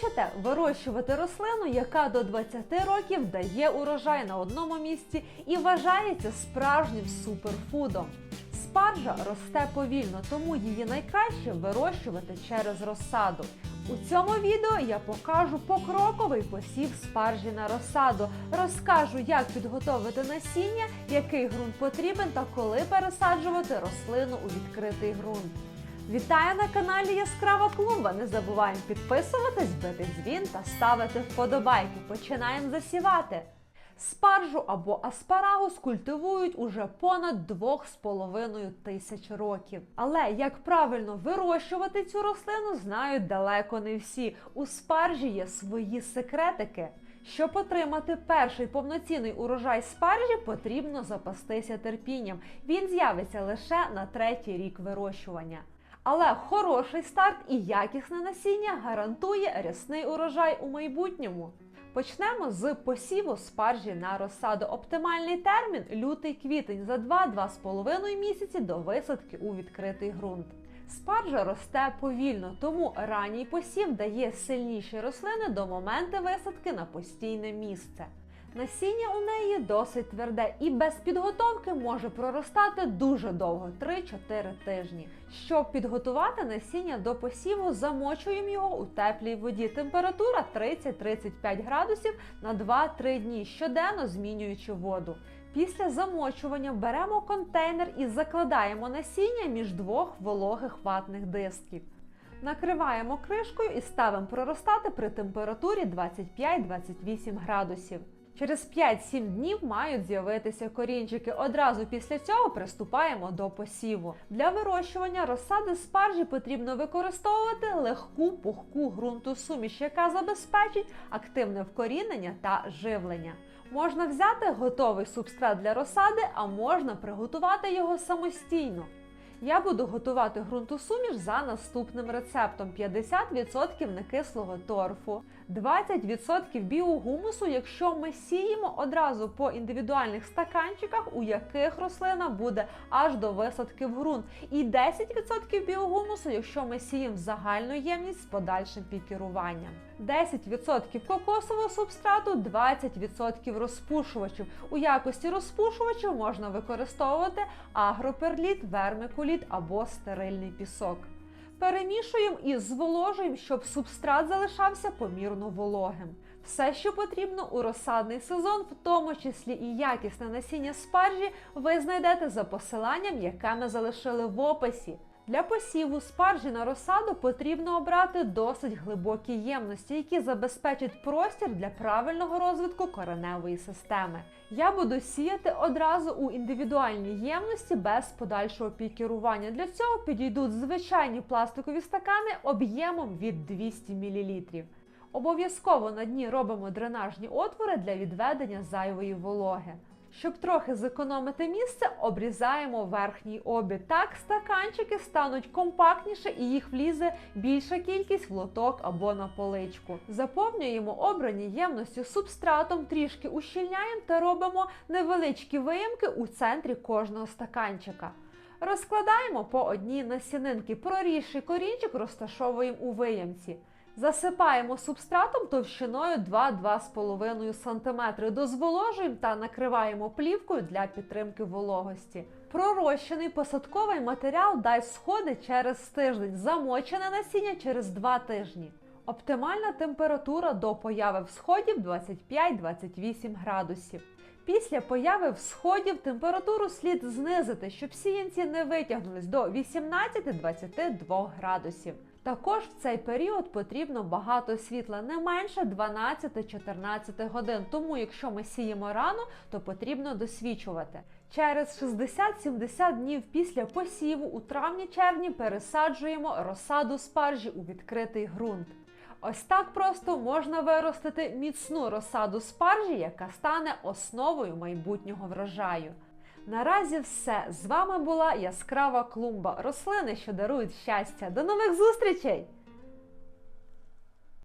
Хочете вирощувати рослину, яка до 20 років дає урожай на одному місці і вважається справжнім суперфудом. Спаржа росте повільно, тому її найкраще вирощувати через розсаду. У цьому відео я покажу покроковий посів спаржі на розсаду, розкажу, як підготовити насіння, який ґрунт потрібен та коли пересаджувати рослину у відкритий ґрунт. Вітаю на каналі Яскрава Клумба. Не забуваємо підписуватись, бити дзвін та ставити вподобайки. Починаємо засівати. Спаржу або аспарагус культивують уже понад 2,5 тисяч років. Але як правильно вирощувати цю рослину, знають далеко не всі. У спаржі є свої секретики. Щоб отримати перший повноцінний урожай спаржі, потрібно запастися терпінням. Він з'явиться лише на третій рік вирощування. Але хороший старт і якісне насіння гарантує рясний урожай у майбутньому. Почнемо з посіву спаржі на розсаду. Оптимальний термін лютий-квітень за 2-2,5 місяці до висадки у відкритий ґрунт. Спаржа росте повільно, тому ранній посів дає сильніші рослини до моменту висадки на постійне місце. Насіння у неї досить тверде і без підготовки може проростати дуже довго 3-4 тижні. Щоб підготувати насіння до посіву, замочуємо його у теплій воді. Температура 30-35 градусів на 2-3 дні, щоденно змінюючи воду. Після замочування беремо контейнер і закладаємо насіння між двох вологих ватних дисків. Накриваємо кришкою і ставимо проростати при температурі 25-28 градусів. Через 5-7 днів мають з'явитися корінчики. Одразу після цього приступаємо до посіву. Для вирощування розсади спаржі потрібно використовувати легку пухку ґрунтосуміш, яка забезпечить активне вкорінення та живлення. Можна взяти готовий субстрат для розсади, а можна приготувати його самостійно. Я буду готувати ґрунтосуміш за наступним рецептом: 50% некислого торфу, 20% біогумусу, якщо ми сіємо одразу по індивідуальних стаканчиках, у яких рослина буде аж до висадки в ґрунт, і 10% біогумусу, якщо ми сіємо загальну ємність з подальшим пікіруванням. 10% кокосового субстрату, 20% розпушувачів. У якості розпушувачів можна використовувати агроперліт, вермикуліт або стерильний пісок. Перемішуємо і зволожуємо, щоб субстрат залишався помірно вологим. Все, що потрібно у розсадний сезон, в тому числі і якісне насіння спаржі, ви знайдете за посиланням, яке ми залишили в описі. Для посіву спаржі на розсаду потрібно обрати досить глибокі ємності, які забезпечать простір для правильного розвитку кореневої системи. Я буду сіяти одразу у індивідуальній ємності без подальшого пікірування. Для цього підійдуть звичайні пластикові стакани об'ємом від 200 мл. Обов'язково на дні робимо дренажні отвори для відведення зайвої вологи. Щоб трохи зекономити місце, обрізаємо верхній обід. Так стаканчики стануть компактніше і їх влізе більша кількість в лоток або на поличку. Заповнюємо обрані ємності субстратом, трішки ущільняємо та робимо невеличкі виємки у центрі кожного стаканчика. Розкладаємо по одній насінинки, прорісший корінчик розташовуємо у виємці. Засипаємо субстратом товщиною 2-2,5 см, дозволожуємо та накриваємо плівкою для підтримки вологості. Пророщений посадковий матеріал дасть сходи через тиждень, замочене насіння через 2 тижні. Оптимальна температура до появи всходів 25-28 градусів. Після появи всходів температуру слід знизити, щоб сіянці не витягнулись до 18-22 градусів. Також в цей період потрібно багато світла, не менше 12-14 годин. Тому, якщо ми сіємо рано, то потрібно досвічувати. Через 60-70 днів після посіву у травні-червні пересаджуємо розсаду спаржі у відкритий ґрунт. Ось так просто можна виростити міцну розсаду спаржі, яка стане основою майбутнього врожаю. Наразі все. З вами була яскрава клумба. Рослини, що дарують щастя. До нових зустрічей!